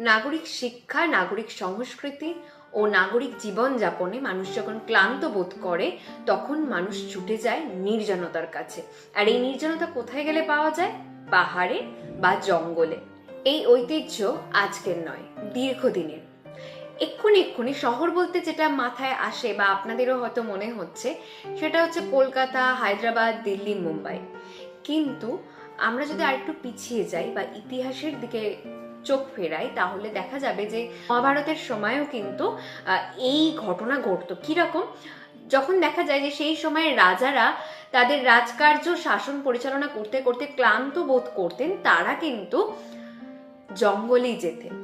নাগরিক শিক্ষা, নাগরিক সংস্কৃতি ও নাগরিক জীবনযাপনে মানুষ যখন ক্লান্ত বোধ করে, তখন মানুষ ছুটে যায় নির্জনতার কাছে। আর এই নির্জনতা কোথায় গেলে পাওয়া যায়? পাহাড়ে বা জঙ্গলে। এই ঐতিহ্য আজকের নয়, দীর্ঘদিনের। এক্ষুনি এক্ষুনি শহর বলতে যেটা মাথায় আসে বা আপনাদেরও হয়তো মনে হচ্ছে, সেটা হচ্ছে কলকাতা, হায়দ্রাবাদ, দিল্লি, মুম্বাই। কিন্তু আমরা যদি আরেকটু পিছিয়ে যাই বা ইতিহাসের দিকে চোখ ফেরাই তাহলে দেখা যাবে যে মহাভারতের সময়ও কিন্তু এই ঘটনা ঘটতো। কীরকম? যখন দেখা যায় যে সেই সময় রাজারা তাদের রাজকার্য, শাসন পরিচালনা করতে করতে ক্লান্ত বোধ করতেন, তারা কিন্তু জঙ্গলেই যেতেন।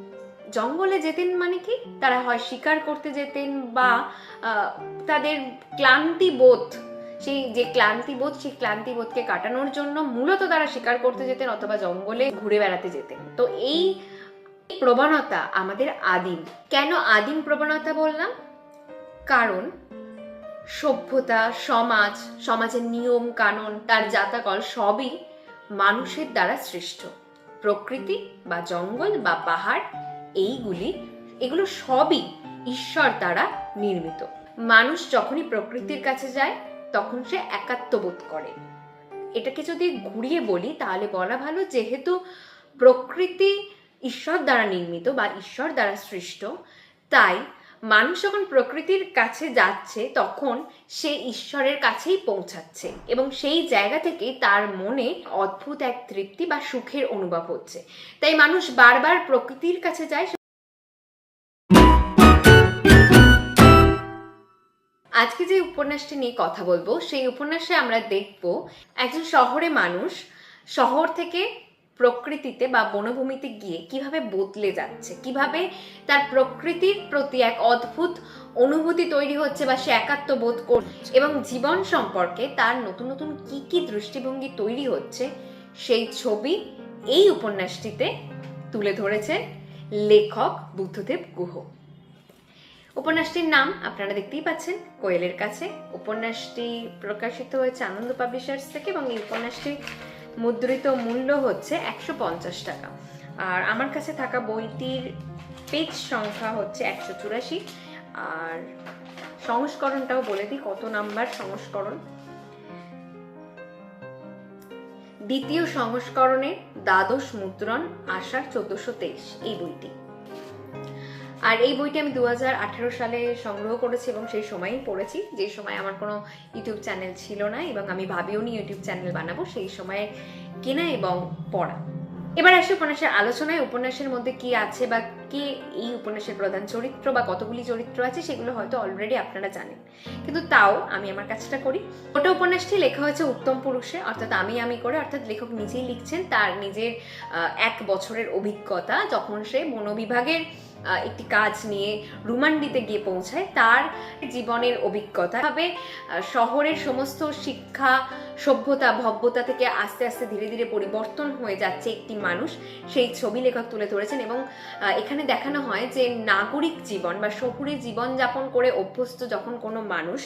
জঙ্গলে যেতেন মানে কি? তারা হয় শিকার করতে যেতেন বা তাদের ক্লান্তি বোধ সেই যে ক্লান্তি বোধ, সেই ক্লান্তি বোধকে কাটানোর জন্য মূলত তারা শিকার করতে যেতেন অথবা জঙ্গলে ঘুরে বেড়াতে যেতেন। তো এই প্রবণতা আমাদের আদিম। কেন আদিম প্রবণতা বললাম? কারণ সভ্যতা, সমাজ, সমাজের নিয়ম, কানুন, তার জাতাকল সবই মানুষের দ্বারা সৃষ্ট। প্রকৃতি বা জঙ্গল বা পাহাড়, এইগুলি, এগুলো সবই ঈশ্বর দ্বারা নির্মিত। মানুষ যখনই প্রকৃতির কাছে যায় তখন সে একাত্মবোধ করে। এটাকে যদি ঘুরিয়ে বলি, তাহলে বলা ভালো যেহেতু প্রকৃতি ঈশ্বর দ্বারা নির্মিত বা ঈশ্বর দ্বারা সৃষ্ট, তাই মানুষ যখন প্রকৃতির কাছে যাচ্ছে, তখন সে ঈশ্বরের কাছেই পৌঁছাচ্ছে এবং সেই জায়গা থেকে তার মনে অদ্ভুত এক তৃপ্তি বা সুখের অনুভব হচ্ছে। তাই মানুষ বারবার প্রকৃতির কাছে যায় আজকে যে উপন্যাসটি নিয়ে কথা বলব, সেই উপন্যাসে আমরা দেখব একজন শহরে মানুষ শহর থেকে প্রকৃতিতে বা বনভূমিতে গিয়ে কীভাবে বদলে যাচ্ছে, কীভাবে তার প্রকৃতির প্রতি এক অদ্ভুত অনুভূতি তৈরি হচ্ছে বা সে একাত্ম বোধ করছে এবং জীবন সম্পর্কে তার নতুন নতুন কি কি দৃষ্টিভঙ্গি তৈরি হচ্ছে, সেই ছবি এই উপন্যাসটিতে তুলে ধরেছে লেখক বুদ্ধদেব গুহ। উপন্যাসটির নাম আপনারা দেখতেই পাচ্ছেন, কোয়েলের কাছে। উপন্যাসটি প্রকাশিত হয়েছে আনন্দ পাবলিশার্স থেকে এবং এই উপন্যাসটি মুদ্রিত মূল্য হচ্ছে একশো পঞ্চাশ টাকা। আর আমার কাছে থাকা বইটির পেজ সংখ্যা হচ্ছে একশো চুরাশি। আর সংস্করণটাও বলে দিই, কত নাম্বার সংস্করণ? দ্বিতীয় সংস্করণে দ্বাদশ মুদ্রণ আষাঢ় চোদ্দশো তেইশ, এই বইটি। আর এই বইটি আমি দু হাজার আঠেরো সালে সংগ্রহ করেছি এবং সেই সময়ই পড়েছি। যে সময় আমার কোনো ইউটিউব চ্যানেল ছিল না এবং আমি ভাবিও নি ইউটিউব চ্যানেল বানাবো, সেই সময়ে কেনা এবং পড়া। এবার আসি উপন্যাসের আলোচনায়। উপন্যাসের মধ্যে কি আছে বা কে এই উপন্যাসের প্রধান চরিত্র বা কতগুলি চরিত্র আছে সেগুলো হয়তো অলরেডি আপনারা জানেন। কিন্তু তাও আমি আমার কাজটা করি। ওটা উপন্যাসটি লেখা হয়েছে উত্তম পুরুষে, অর্থাৎ আমি আমি করে, অর্থাৎ লেখক নিজেই লিখছেন তার নিজের এক বছরের অভিজ্ঞতা। যখন সে মনোবিভাগের একটি কাজ নিয়ে রুমান্ডিতে গিয়ে পৌঁছায়, তার জীবনের অভিজ্ঞতা। ভাবে শহরের সমস্ত শিক্ষা সভ্যতা, ভব্যতা থেকে আস্তে আস্তে ধীরে ধীরে পরিবর্তন হয়ে যাচ্ছে একটি মানুষ। সেই ছবি লেখক তুলে ধরেছেন এবং এখানে দেখানো হয় যে নাগরিক জীবন বা শহুরে জীবনযাপন করে অভ্যস্ত যখন কোনো মানুষ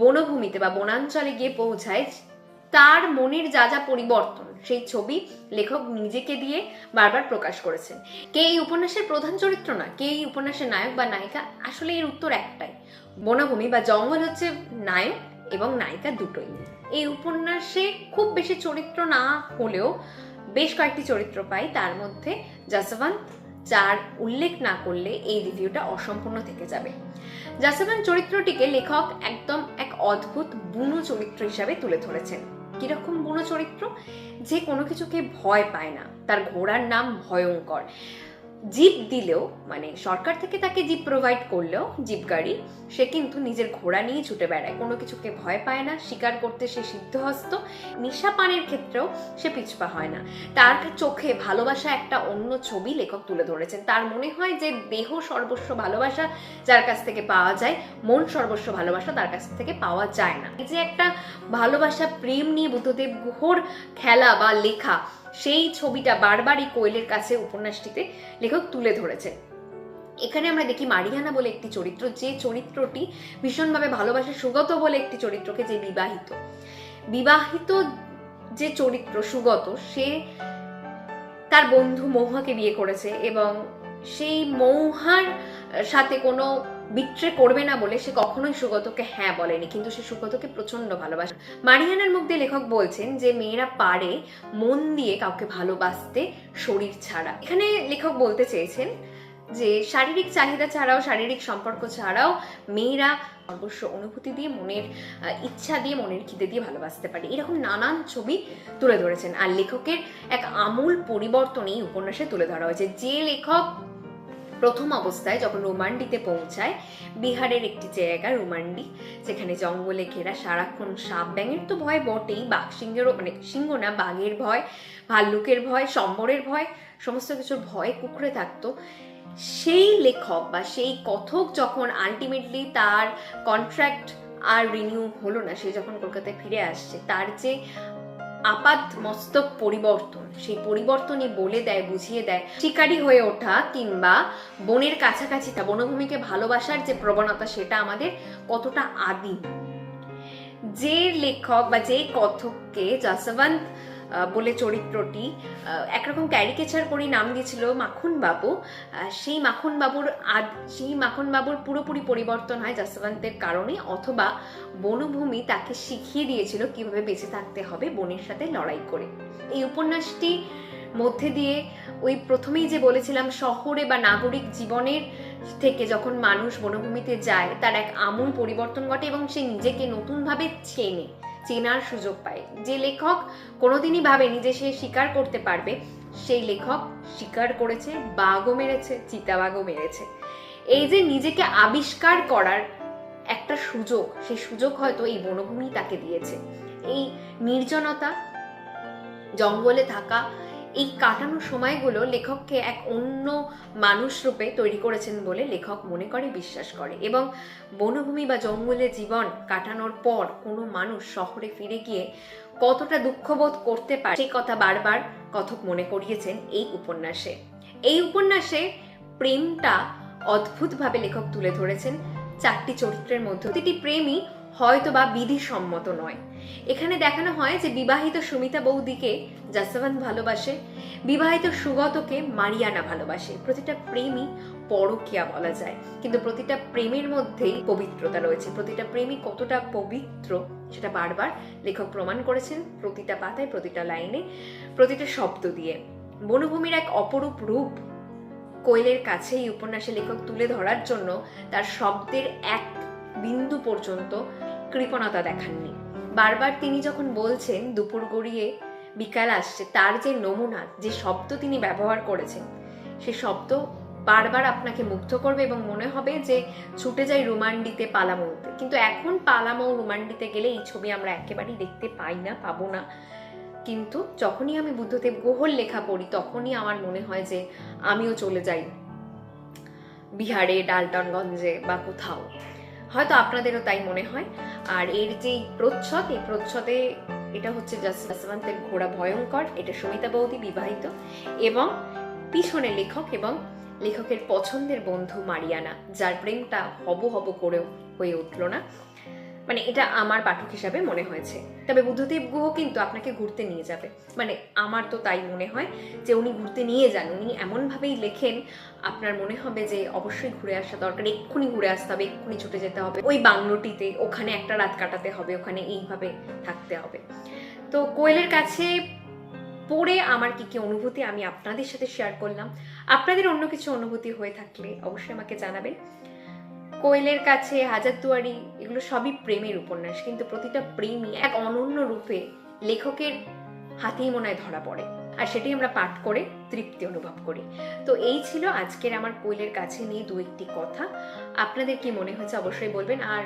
বনভূমিতে বা বনাঞ্চলে গিয়ে পৌঁছায়, তার মনের যা যা পরিবর্তন, সেই ছবি লেখক নিজেকে দিয়ে বারবার প্রকাশ করেছেন। কে এই উপন্যাসের প্রধান চরিত্র না কে এই উপন্যাসের নায়ক বা নায়িকা? আসলে এর উত্তর একটাই, বনভূমি বা জঙ্গল হচ্ছে নায়ক এবং নায়িকা দুটোই। এই উপন্যাসে খুব বেশি চরিত্র না হলেও বেশ কয়েকটি চরিত্র পাই। তার মধ্যে জাসবন্ত যার উল্লেখ না করলে এই রিভিউটা অসম্পূর্ণ থেকে যাবে। জাসবন্ত চরিত্রটিকে লেখক একদম এক অদ্ভুত বুনো চরিত্র হিসাবে তুলে ধরেছেন। কীরকম বুনো চরিত্র? যে কোনো কিছুকে ভয় পায় না। তার ঘোড়ার নাম ভয়ঙ্কর। জিপ দিলেও মানে সরকার থেকে তাকে জিপ প্রোভাইড করলেও, জিপ গাড়ি, সে কিন্তু নিজের ঘোড়া নিয়ে ছুটে বেড়ায়। কোনো কিছুকে ভয় পায় না, শিকার করতে সে সিদ্ধহস্ত। নিশা পানের ক্ষেত্রেও সে পিছপা হয় না। তার চোখে ভালোবাসা একটা অন্য ছবি লেখক তুলে ধরেছেন। তার মনে হয় যে দেহ সর্বস্ব ভালোবাসা যার কাছ থেকে পাওয়া যায়, মন সর্বস্ব ভালোবাসা তার কাছ থেকে পাওয়া যায় না। এই যে একটা ভালোবাসা প্রেম নিয়ে বুদ্ধদেব গুহর খেলা বা লেখা সেই ছবিটা বারবারই কোয়েলের কাছে উপন্যাসটিতে লেখক তুলে ধরেছে এখানে আমরা দেখি মারিয়ানা বলে একটি চরিত্র, যে চরিত্রটি ভীষণভাবে ভালোবাসে সুগত বলে একটি চরিত্রকে, যে বিবাহিত। বিবাহিত যে চরিত্র সুগত, সে তার বন্ধু মৌহাকে বিয়ে করেছে এবং সেই মৌহার সাথে কোনো বিট্রে করবে না বলে সে কখনোই সুগতকে হ্যাঁ বলেনি, কিন্তু সে সুগতকে প্রচণ্ড ভালোবাসে। মারিয়ানার মুখ দিয়ে লেখক বলছেন যে, মেয়েরা পারে মন দিয়ে কাউকে ভালোবাসতে শরীর ছাড়া। এখানে লেখক বলতে চেয়েছেন যে, শারীরিক চাহিদা ছাড়াও, শারীরিক সম্পর্ক ছাড়াও মেয়েরা অবশ্য অনুভূতি দিয়ে মনের ইচ্ছা দিয়ে মনের খিদে দিয়ে ভালোবাসতে পারে। এরকম নানান ছবি তুলে ধরেছেন। আর লেখকের এক আমূল পরিবর্তন এই উপন্যাসে তুলে ধরা হয়েছে। যে লেখক প্রথম অবস্থায় যখন রোমান্ডিতে পৌঁছায়, বিহারের একটি জায়গা রোমান্ডি, যেখানে জঙ্গলে ঘেরা সারাক্ষণ সাপ ব্যাঙের তো ভয় বটেই, বাঘ সিংহেরও মানে সিংহ না, বাঘের ভয়, ভাল্লুকের ভয়, সম্বরের ভয়, সমস্ত কিছুর ভয় কুকড়ে থাকতো। সেই লেখক বা সেই কথক যখন আলটিমেটলি তার কন্ট্রাক্ট আর রিনিউ হলো না, সে যখন কলকাতায় ফিরে আসছে, তার যে আপাত মস্তক পরিবর্তন। সেই পরিবর্তনই বলে দেয় বুঝিয়ে দেয় শিকারী হয়ে ওঠা কিংবা বনের কাছাকাছি বনভূমিকে ভালোবাসার যে প্রবণতা সেটা আমাদের কতটা আদি যে লেখক বা যে কথককে আহ, বলে চরিত্রটি একরকম ক্যারিকেচার করে নাম দিয়েছিল মাখন বাবু সেই মাখন বাবুর আদ, সেই মাখন বাবুর পুরোপুরি পরিবর্তন হয় যশবন্তের কারণে, অথবা বনভূমি তাকে শিখিয়ে দিয়েছিল কীভাবে বেঁচে থাকতে হবে বনের সাথে লড়াই করে। এই উপন্যাসটি মধ্যে দিয়ে ওই প্রথমেই যে বলেছিলাম, শহরে বা নাগরিক জীবনের থেকে যখন মানুষ বনভূমিতে যায়, তার এক আমূল পরিবর্তন ঘটে এবং সে নিজেকে নতুনভাবে চেনে। চেনার সুযোগ পায়। যে লেখক কোনোদিনই ভাবেনি যে সে স্বীকার করতে পারবে, সেই লেখক স্বীকার করেছে, বাঘও মেরেছে, চিতাবাঘও মেরেছে। এই যে নিজেকে আবিষ্কার করার একটা সুযোগ, সেই সুযোগ হয়তো এই বনভূমি তাকে দিয়েছে। এই নির্জনতা, জঙ্গলে থাকা এই কাটানো সময়গুলো লেখককে এক অন্য মানুষ রূপে তৈরি করেছেন বলে লেখক মনে করে, বিশ্বাস করে। এবং বনভূমি বা জঙ্গলে জীবন কাটানোর পর কোনো মানুষ শহরে ফিরে গিয়ে কতটা দুঃখবোধ করতে পারে, সেই কথা বারবার কথক মনে করিয়েছেন এই উপন্যাসে। এই উপন্যাসে প্রেমটা অদ্ভুতভাবে লেখক তুলে ধরেছেন। চারটি চরিত্রের মধ্যে প্রতিটি প্রেমই হয়তো বা বিধিসম্মত নয়। এখানে দেখানো হয় যে বিবাহিত সুমিতা বৌদিকে জাসওয়ান্ত ভালোবাসে, বিবাহিত সুগতকে মারিয়ানা ভালোবাসে। প্রতিটা প্রেমই পরকিয়া বলা যায়। কিন্তু প্রতিটা প্রেমের মধ্যেই পবিত্রতা রয়েছে। প্রতিটা প্রেমই কতটা পবিত্র সেটা বারবার লেখক প্রমাণ করেছেন প্রতিটা পাতায়, প্রতিটা লাইনে, প্রতিটা শব্দ দিয়ে। বনভূমির এক অপরূপ রূপ কোয়েলের কাছে এই উপন্যাসে লেখক তুলে ধরার জন্য তার শব্দের এক বিন্দু পর্যন্ত কৃপণতা দেখাননি। বারবার তিনি যখন বলছেন দুপুর গড়িয়ে বিকাল আসছে, তার যে নমুনা, যে শব্দ তিনি ব্যবহার করেছেন, সে শব্দ বারবার আপনাকে মুগ্ধ করবে এবং মনে হবে যে ছুটে যাই রুমান্ডিতে পালামৌতে। কিন্তু এখন পালামৌ রুমান্ডিতে গেলে এই ছবি আমরা একেবারেই দেখতে পাই না, পাবো না। কিন্তু যখনই আমি বুদ্ধদেব গুহর লেখা পড়ি, তখনই আমার মনে হয় যে আমিও চলে যাই বিহারে, ডালটনগঞ্জে বা কোথাও। হয়তো আপনাদেরও তাই মনে হয়। আর এর যে প্রচ্ছদ, এই প্রচ্ছদে এটা হচ্ছে জাসবন্তের ঘোড়া ভয়ঙ্কর, এটা সমিতা বৌদি বিবাহিত এবং পিছনে লেখক এবং লেখকের পছন্দের বন্ধু মারিয়ানা, যার প্রেমটা হব হব করেও হয়ে উঠল না। মানে এটা আমার পাঠক হিসাবে মনে হয়েছে। তবে বুদ্ধদেব গুহ কিন্তু আপনাকে ঘুরতে নিয়ে যাবে। মানে আমার তো তাই মনে হয় যে উনি ঘুরতে নিয়ে যান। উনি এমনভাবেই লেখেন, আপনার মনে হবে যে অবশ্যই ঘুরে আসা দরকার, এক্ষুনি ঘুরে আসতে হবে, এক্ষুনি ছুটে যেতে হবে। ওই বাংলোটিতে, ওখানে একটা রাত কাটাতে হবে, ওখানে এইভাবে থাকতে হবে। তো কোয়েলের কাছে পড়ে আমার কি কি অনুভূতি আমি আপনাদের সাথে শেয়ার করলাম। আপনাদের অন্য কিছু অনুভূতি হয়ে থাকলে অবশ্যই আমাকে জানাবেন। কোয়েলের কাছে, হাজারদুয়ারি, এগুলো সবই প্রেমের উপন্যাস। কিন্তু প্রতিটা প্রেমই এক অনন্য রূপে লেখকের হাতেই মনে হয় ধরা পড়ে। আর সেটাই আমরা পাঠ করে তৃপ্তি অনুভব করি। তো এই ছিল আজকের আমার কোয়েলের কাছে নিয়ে দু একটি কথা। আপনাদের কি মনে হয়েছে অবশ্যই বলবেন। আর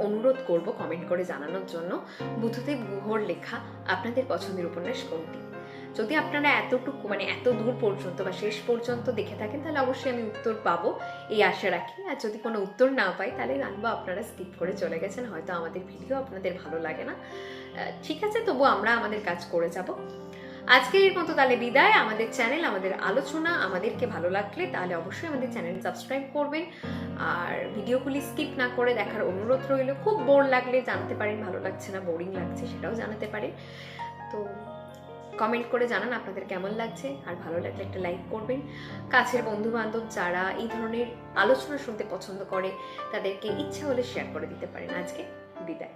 অনুরোধ করব কমেন্ট করে জানানোর জন্য। বুদ্ধদেব গুহর লেখা আপনাদের পছন্দের উপন্যাস কোনটি? যদি আপনারা এতটুকু মানে এত দূর পর্যন্ত বা শেষ পর্যন্ত দেখে থাকেন, তাহলে অবশ্যই আমি উত্তর পাবো। এই আশা রাখি। আর যদি কোনো উত্তর না পাই, তাহলে জানব আপনারা স্কিপ করে চলে গেছেন। হয়তো আমাদের ভিডিও আপনাদের ভালো লাগে না। ঠিক আছে, তবু আমরা আমাদের কাজ করে যাব। আজকের মতো তাহলে বিদায়। আমাদের চ্যানেল আমাদের আলোচনা আমাদেরকে ভালো লাগলে তাহলে অবশ্যই আমাদের চ্যানেল সাবস্ক্রাইব করবেন। আর ভিডিওগুলি স্কিপ না করে দেখার অনুরোধ রইল। খুব বোর লাগলে জানতে পারেন, ভালো লাগছে না বোরিং লাগছে সেটাও জানাতে পারেন। তো কমেন্ট করে জানান আপনাদের কেমন লাগছে। আর ভালো লাগলে একটা লাইক করবেন। কাছের বন্ধুবান্ধব যারা এই ধরনের আলোচনা শুনতে পছন্দ করে, তাদেরকে ইচ্ছা হলে শেয়ার করে দিতে পারেন। আজকে বিদায়।